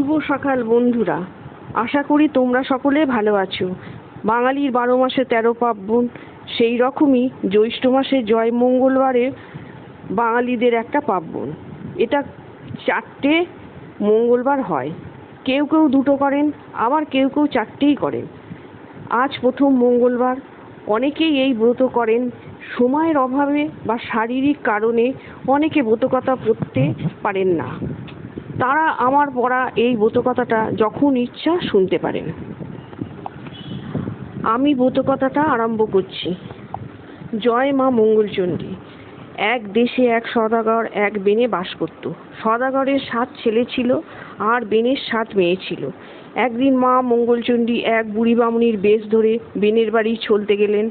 শুভ সকাল, বন্ধুরা। আশা করি তোমরা সকলে ভালো আছো। বাঙালির বারো মাসে তেরো পার্বণ, সেই রকমই জ্যৈষ্ঠ মাসে জয় মঙ্গলবারে বাঙালিদের একটা পার্বণ। এটা চারটে মঙ্গলবার হয়। কেউ কেউ দুটো করেন, আবার কেউ কেউ চারটেই করেন। আজ প্রথম মঙ্গলবার। অনেকেই এই ব্রত করেন। সময়ের অভাবে বা শারীরিক কারণে অনেকে ব্রতকথা পড়তে পারেন না। তারা আমার পড়া এই ব্রতকথাটা যখন ইচ্ছা শুনতে পারেন। আমি ব্রতকথাটা আরম্ভ করছি। জয় মা মঙ্গলচণ্ডী। এক দেশে এক সদাগর, এক বেনে বাস করত। সদাগরের সাত ছেলে ছিল আর বেনের সাত মেয়ে ছিল। একদিন মা মঙ্গলচণ্ডী এক বুড়ি বামুনির বেশ ধরে বেনের বাড়ি চলতে গেলেন।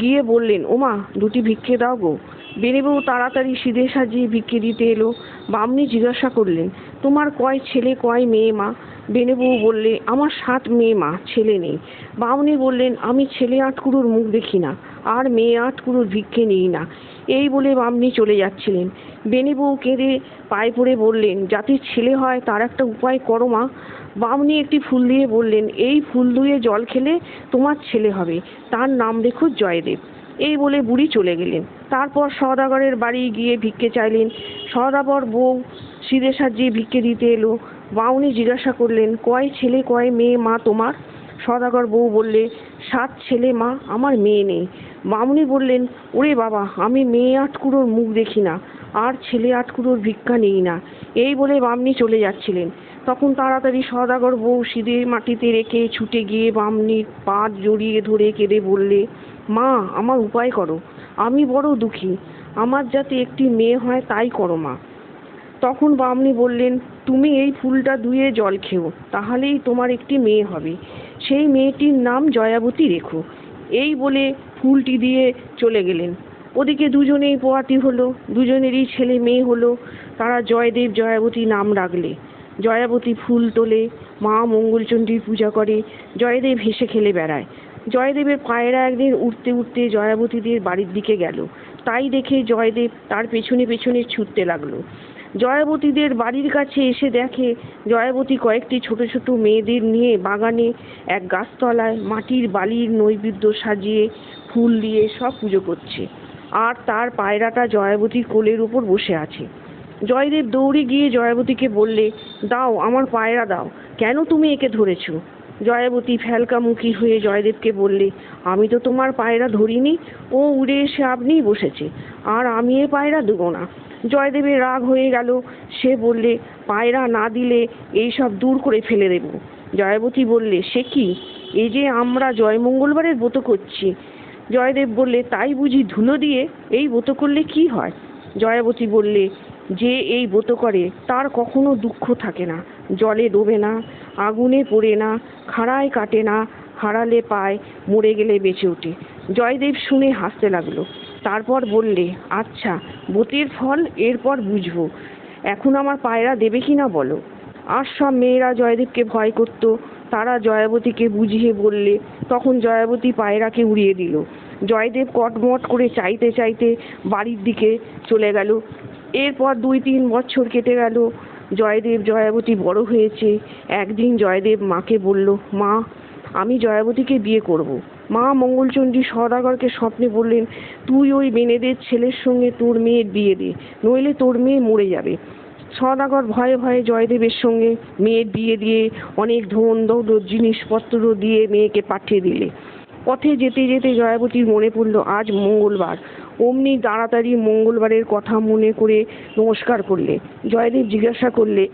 গিয়ে বললেন, ওমা, দুটি ভিক্ষে দাও গো। বেনেবউ তাড়াতাড়ি সিধে সাজিয়ে ভিক্ষে দিতে এলো। বামনি জিজ্ঞাসা করলেন তোমার কয় ছেলে, কয় মেয়ে মা? বেনেবউ বললে, আমার সাত মেয়ে মা, ছেলে নেই। বামনি বললেন, আমি ছেলে আটকুড়োর মুখ দেখি না, আর মেয়ে আটকুড়োর ভিক্ষে নিই না। এই বলে বামনি চলে যাচ্ছিলেন। বেনে বউ কেঁদে পায়ে পড়ে বললেন, যাতে ছেলে হয়, তার একটা উপায় করো মা। বামনি একটি ফুল দিয়ে বললেন, এই ফুল ধুয়ে জল খেলে তোমার ছেলে হবে। তার নাম রেখো জয়দেব। এই বলে বুড়ি চলে গেলেন। তারপর সওদাগরের বাড়ি গিয়ে ভিক্ষে চাইলেন। সওদাগর বউ সিধে সাজিয়ে ভিক্ষে দিতে এলো, বাউনি জিজ্ঞাসা করলেন, কয় ছেলে, কয় মেয়ে, মা তোমার? সদাগর বউ বললে, সাত ছেলে, মা, আমার মেয়ে নেই। বামুনি বললেন, ওরে বাবা, আমি মেয়ে আটকুড়োর মুখ দেখি না, আর ছেলে আটকুড়োর ভিক্ষা নেই না। এই বলে বামনি চলে যাচ্ছিলেন। তখন তাড়াতাড়ি সদাগর বউ সিধে মাটিতে রেখে ছুটে গিয়ে বামনির পা জড়িয়ে ধরে কেঁদে বললে মা, আমার উপায় করো। আমি বড় দুঃখী। আমার যাতে একটি মেয়ে হয়, তাই করো মা। তখন বামনি বললেন, তুমি এই ফুলটা ধুয়ে জল খেও, তাহলেই তোমার একটি মেয়ে হবে। সেই মেয়েটির নাম জয়াবতী রেখো। এই বলে ফুলটি দিয়ে চলে গেলেন। ওদিকে দুজনেই পোয়াতি হলো, দুজনেরই ছেলে মেয়ে হলো। তারা জয়দেব, জয়াবতী নাম রাখলে। জয়াবতী ফুল তোলে, মা মঙ্গলচণ্ডীর পূজা করে, জয়দেব হেসে খেলে বেড়ায়। জয়দেবের পায়রা একদিন উঠতে উঠতে জয়াবতীদের বাড়ির দিকে গেল। তাই দেখে জয়দেব তার পেছনে পেছনে ছুটতে লাগল। জয়াবতীদের বাড়ির কাছে এসে দেখে জয়াবতী কয়েকটি ছোট ছোট মেয়েদের নিয়ে বাগানে এক গাছতলায় মাটির বালির নৈবেদ্য সাজিয়ে ফুল দিয়ে সব পুজো করছে। আর তার পায়রাটা জয়াবতীর কোলের উপর বসে আছে। জয়দেব দৌড়ে গিয়ে জয়াবতীকে বললে, দাও, আমার পায়রা দাও। কেন তুমি একে ধরেছো? জয়াবতী ফ্যালকামুখী হয়ে জয়দেবকে বললে, আমি তো তোমার পায়রা ধরিনি, ও উড়ে এসে আপনিই বসেছে, আর আমি এ পায়রা দেবো না। জয়দেবের রাগ হয়ে গেল, সে বললে, পায়রা না দিলে এই সব দূর করে ফেলে দেব। জয়াবতী বললে, সে কি? এই যে আমরা জয় মঙ্গলবারের ব্রত করছি। জয়দেব বললে, তাই বুঝি ধুলো দিয়ে এই ব্রত করলে কি হয়? জয়াবতী বললে, যে এই ব্রত করে, তার কখনো দুঃখ থাকে না, জলে ডোবে না আগুনে পড়ে না, খাড়ায় কাটে না, হারালে পায়, মরে গেলে বেঁচে ওঠে। জয়দেব শুনে হাসতে লাগল। তারপর বললে আচ্ছা ব্রতের ফল এরপর বুঝব। এখন আমার পায়রা দেবে কি না বলো? আর সব মেয়েরা জয়দেবকে ভয় করত। তারা জয়াবতীকে বুঝিয়ে বললে, তখন জয়াবতী পায়রাকে উড়িয়ে দিল। জয়দেব কটমট করে চাইতে চাইতে বাড়ির দিকে চলে গেল। এরপর দুই তিন বছর কেটে গেল। জয়দেব জয়াবতী বড় হয়েছে। একদিন জয়দেব মাকে বলল, মা, আমি জয়াবতীকে বিয়ে করব। মা মঙ্গলচণ্ডী সদাগরকে স্বপ্নে বললেন, তুই ওই বেনেদের ছেলের সঙ্গে তোর মেয়ের বিয়ে দে, নইলে তোর মেয়ে মরে যাবে। সদাগর ভয়ে ভয়ে জয়দেবের সঙ্গে মেয়ের বিয়ে দিয়ে অনেক ধন দৌলত জিনিসপত্র দিয়ে মেয়েকে পাঠিয়ে দিলে। পথে যেতে যেতে জয়াবতীর মনে পড়ল, আজ মঙ্গলবার। অমনি তাড়াতাড়ি মঙ্গলবারের কথা মনে করে নমস্কার করলে। জয়দেব জিজ্ঞাসা করলে,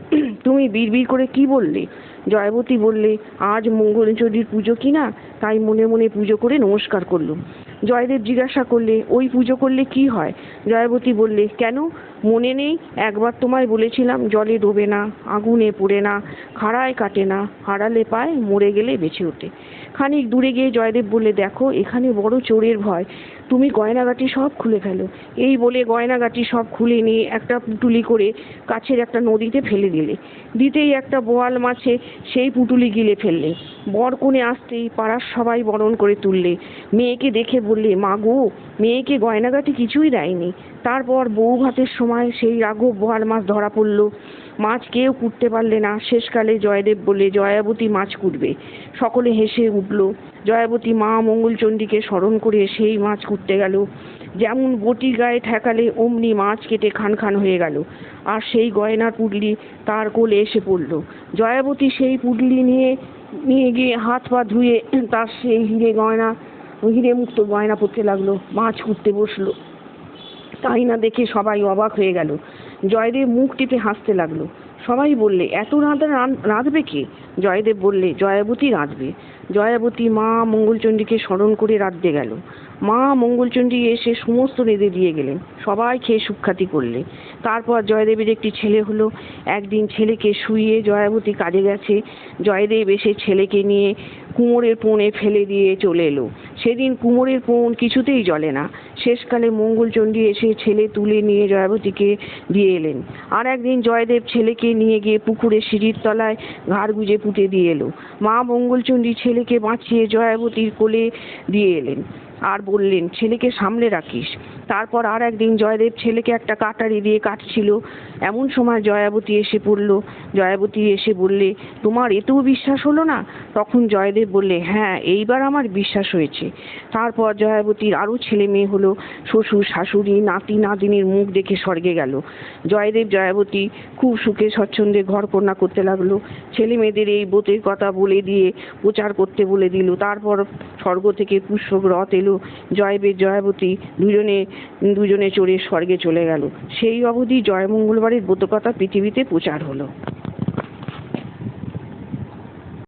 তুমি বিড়বিড় করে কি বললে? জয়াবতী বললে, আজ মঙ্গলচণ্ডীর পুজো কি না? তাই মনে মনে পুজো করে নমস্কার করলুম। জয়দেব জিজ্ঞাসা করলে, ওই পুজো করলে কি হয়? জয়াবতী বললে, কেন? মনে নেই, একবার তোমায় বলেছিলাম, জলে ডোবে না, আগুনে পড়ে না, খাড়ায় কাটে না, হারালে পায়, মরে গেলে বেঁচে ওঠে। খানিক দূরে গিয়ে জয়দেব বললে, দেখো, এখানে বড় চোরের ভয়। তুমি গয়নাগাটি সব খুলে ফেলো। এই বলে গয়নাগাটি সব খুলে নিয়ে একটা পুটুলি করে কাছের একটা নদীতে ফেলে দিলে। দিতেই একটা বোয়াল মাছে সেই পুটুলি গিলে ফেললে। বর কোণে আসতেই পাড়ার সবাই বরণ করে তুললে। মেয়েকে দেখে বললে, মা গো, মেয়েকে গয়নাগাটি কিছুই দেয়নি। তারপর বউ ভাতের সময় সেই রাঘব বোয়াল মাছ ধরা পড়ল। মাছ কেউ কুটতে পারলে না। শেষকালে জয়দেব বলে জয়াবতী মাছ কুটবে। সকলে হেসে উঠল। জয়াবতী মা মঙ্গলচণ্ডীকে স্মরণ করে সেই মাছ কুটতে গেল। যেমন বটি গায়ে ঠেকালে, অমনি মাছ কেটে খান খান হয়ে গেল। আর সেই গয়নার পুডলি তার কোলে এসে পড়ল। জয়াবতী সেই পুডলি নিয়ে নিয়ে গিয়ে হাত পা ধুয়ে তার সেই হিরে গয়না, হিরে মুক্ত গয়না পরতে লাগল। মাছ কুটতে বসল। তাই না দেখে সবাই অবাক হয়ে গেল। জয়দেব মুখ টিপে হাসতে লাগল। সবাই বললে, এত রাঁধা রাঁধবে কে? জয়দেব বললে, জয়াবতী রাঁধবে। জয়াবতী মা মঙ্গলচণ্ডীকে স্মরণ করে রাঁধতে গেল। মা মঙ্গলচণ্ডী এসে সমস্ত রেঁধে দিয়ে গেলেন। সবাই খেয়ে সুখ্যাতি করলে। তারপর জয়দেবের একটি ছেলে হলো। একদিন ছেলেকে শুইয়ে জয়াবতী কাজে গেছে। জয়দেব এসে ছেলেকে নিয়ে কুমোরের পোনে ফেলে দিয়ে চলে এলো। সেদিন কুমোরের পোন কিছুতেই জ্বলে না। শেষকালে মঙ্গলচণ্ডী এসে ছেলে তুলে নিয়ে জয়াবতীকে দিয়ে এলেন। আর একদিন জয়দেব ছেলেকে নিয়ে গিয়ে পুকুরে সিঁড়ির তলায় ঘাড় গুজে পুঁতে দিয়ে এলো। মা মঙ্গলচণ্ডী ছেলেকে বাঁচিয়ে জয়াবতীর কোলে দিয়ে এলেন। আর বললেন, ছেলেকে সামলে রাখিস। তারপর আর একদিন জয়দেব ছেলেকে একটা কাটারি দিয়ে কাটছিল। এমন সময় জয়াবতী এসে পড়ল। জয়াবতী এসে বললে, তোমার এতেও বিশ্বাস হলো না? তখন জয়দেব বললে হ্যাঁ এইবার আমার বিশ্বাস হয়েছে। তারপর জয়াবতীর আরও ছেলে মেয়ে হলো। শ্বশুর, শাশুড়ি, নাতি, নাতিনির মুখ দেখে স্বর্গে গেল। জয়দেব, জয়াবতী খুব সুখে, স্বচ্ছন্দে ঘর কন্যা করতে লাগল। ছেলে মেয়েদের এই বোতের কথা বলে দিয়ে প্রচার করতে বলে দিল। তারপর স্বর্গ থেকে পুষ্পক রথ এলো। জয়বেদ জয়াবতী দুজনে দুজনে চড়ে স্বর্গে চলে গেল। সেই অবধি জয়মঙ্গলবারের ব্রতকথা পৃথিবীতে প্রচার হলো।